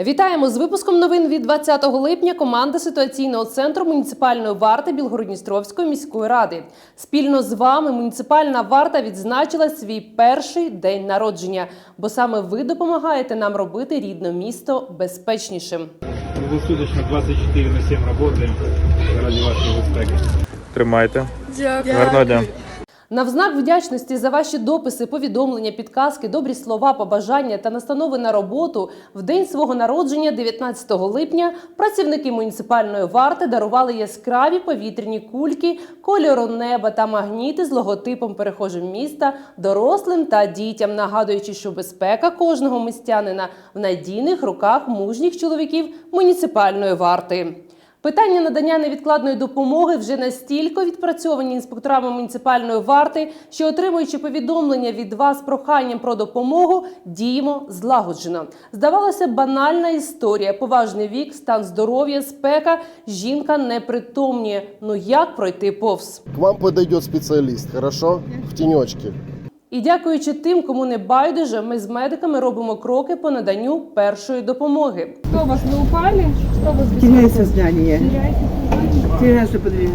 Вітаємо з випуском новин від 20 липня. Команда ситуаційного центру муніципальної варти Білгородністровської міської ради. Спільно з вами муніципальна варта відзначила свій перший день народження, бо саме ви допомагаєте нам робити рідне місто безпечнішим. Круглосуточно 24 на 7 работаем ради вашої безпеки. Тримайте. Дякую. Гарного дня. Навзнак вдячності за ваші дописи, повідомлення, підказки, добрі слова, побажання та настанови на роботу в день свого народження, 19 липня, працівники муніципальної варти дарували яскраві повітряні кульки, кольору неба та магніти з логотипом перехожим міста дорослим та дітям, нагадуючи, що безпека кожного містянина в надійних руках мужніх чоловіків муніципальної варти. Питання надання невідкладної допомоги вже настільки відпрацьовані інспекторами муніципальної варти, що отримуючи повідомлення від вас проханням про допомогу, діємо злагоджено. Здавалося, банальна історія, поважний вік, стан здоров'я, спека, жінка не непритомніє. Ну як пройти повз? К вам подойдет специалист, хорошо? В тенечке. І дякуючи тим, кому не байдуже, ми з медиками робимо кроки по наданню першої допомоги. Хто вас, не упали? хто вас Теряю сознание. Теряете сознание?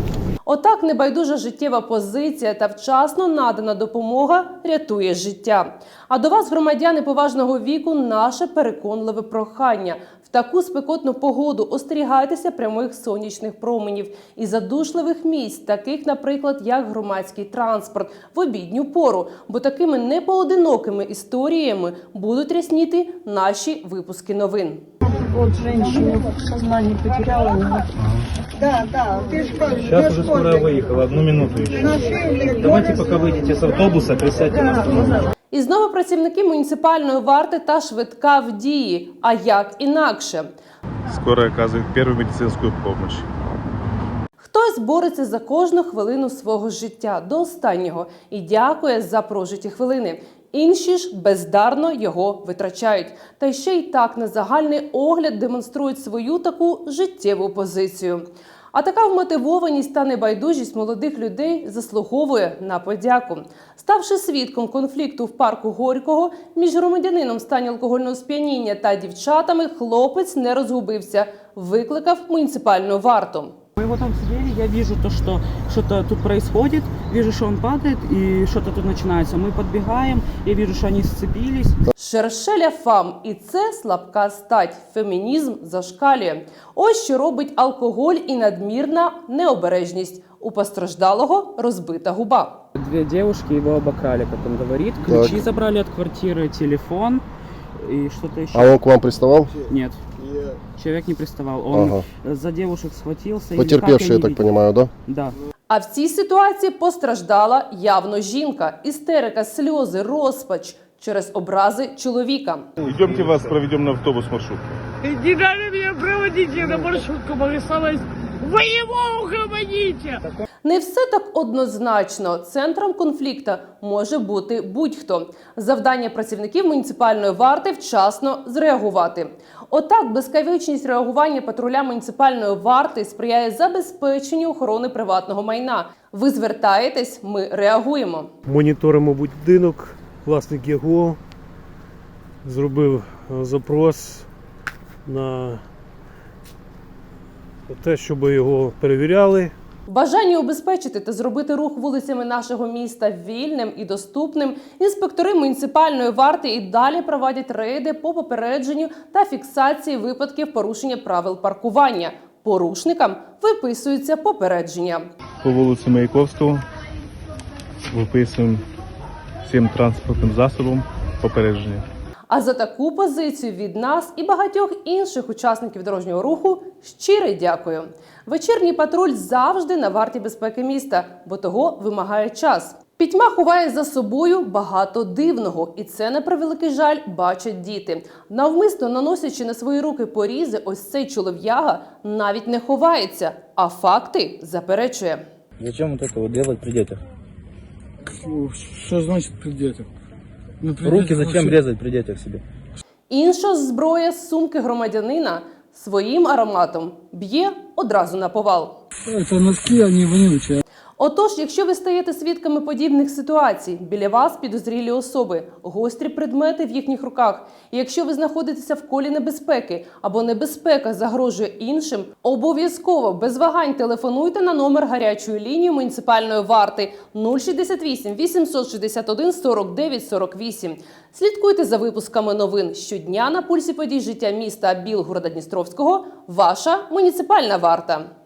Отак небайдужа життєва позиція та вчасно надана допомога рятує життя. А до вас, громадяни поважного віку, наше переконливе прохання. В таку спекотну погоду остерігайтеся прямих сонячних променів і задушливих місць, таких, наприклад, як громадський транспорт в обідню пору, бо такими непоодинокими історіями будуть рясніти наші випуски новин Вот женщину сознание потеряла. Да, да. Ты что, Сейчас уже скоро выехала, одну минуту еще. Давайте пока выйдете с автобуса, присядьте на автомобиль. І знову працівники муніципальної варти та швидка в дії. А як інакше? Скоро оказывает первую медицинскую помощь. Хтось бореться за кожну хвилину свого життя до останнього і дякує за прожиті хвилини. Інші ж бездарно його витрачають. Та ще й так на загальний огляд демонструють свою таку життєву позицію. А така вмотивованість та небайдужість молодих людей заслуговує на подяку. Ставши свідком конфлікту в парку Горького між громадянином в стані алкогольного сп'яніння та дівчатами, хлопець не розгубився, викликав муніципальну варту. Мы его там сидели, я вижу то, что что-то тут происходит, вижу, что он падает и что-то тут начинается. Мы подбегаем, я вижу, что они сцепились. Шершеля фам, і це слабка стать. Фемінізм зашкалює. Ось що робить алкоголь і надмірна необережність. У постраждалого розбита губа. Две девушки его обокрали, как он говорит. Ключи забрали от квартиры, телефон и что-то еще. А он к вам приставал? Нет, человек не приставал. Он Ага. за девушек схватился. или как, я не так понимаю, да? Да. А в цій ситуації постраждала явно жінка. Істерика, сльози, розпач через образи чоловіка. Идемте вас проведем на автобус маршрутку. Не надо меня проводить, я на маршрутку нарисовалась. Вы его угомоните! Не все так однозначно. Центром конфлікту може бути будь-хто. Завдання працівників муніципальної варти вчасно зреагувати. Отак, безкавичність реагування патруля муніципальної варти сприяє забезпеченню охорони приватного майна. Ви звертаєтесь, ми реагуємо. моніторимо будинок, власник його зробив е, запрос на те, щоб його перевіряли. Бажанні убезпечити та зробити рух вулицями нашого міста вільним і доступним. Інспектори муніципальної варти і далі проводять рейди по попередженню та фіксації випадків порушення правил паркування. Порушникам виписуються попередження. По вулиці Маяковського виписуємо всім транспортним засобам попередження. А за таку позицію від нас і багатьох інших учасників дорожнього руху щире дякую. Вечірній патруль завжди на варті безпеки міста, бо того вимагає час. Пітьма ховає за собою багато дивного, і це на превеликий жаль бачать діти. Навмисно наносячи на свої руки порізи, ось цей чолов'яга навіть не ховається, а факти заперечує. Зачем вот это вот делать при детях? Что значит при детях? Ну, при Руки детях зачем вообще- резать при детях себе? Інша зброя з сумки громадянина своїм ароматом б'є одразу на повал. Это носки, они вонючие. Отож, якщо ви стаєте свідками подібних ситуацій, біля вас підозрілі особи, гострі предмети в їхніх руках. І якщо ви знаходитеся в колі небезпеки або небезпека загрожує іншим, обов'язково без вагань телефонуйте на номер гарячої лінії муніципальної варти 068 861 49 48. Слідкуйте за випусками новин щодня на пульсі подій життя міста Білгорода Дністровського. Ваша муніципальна варта.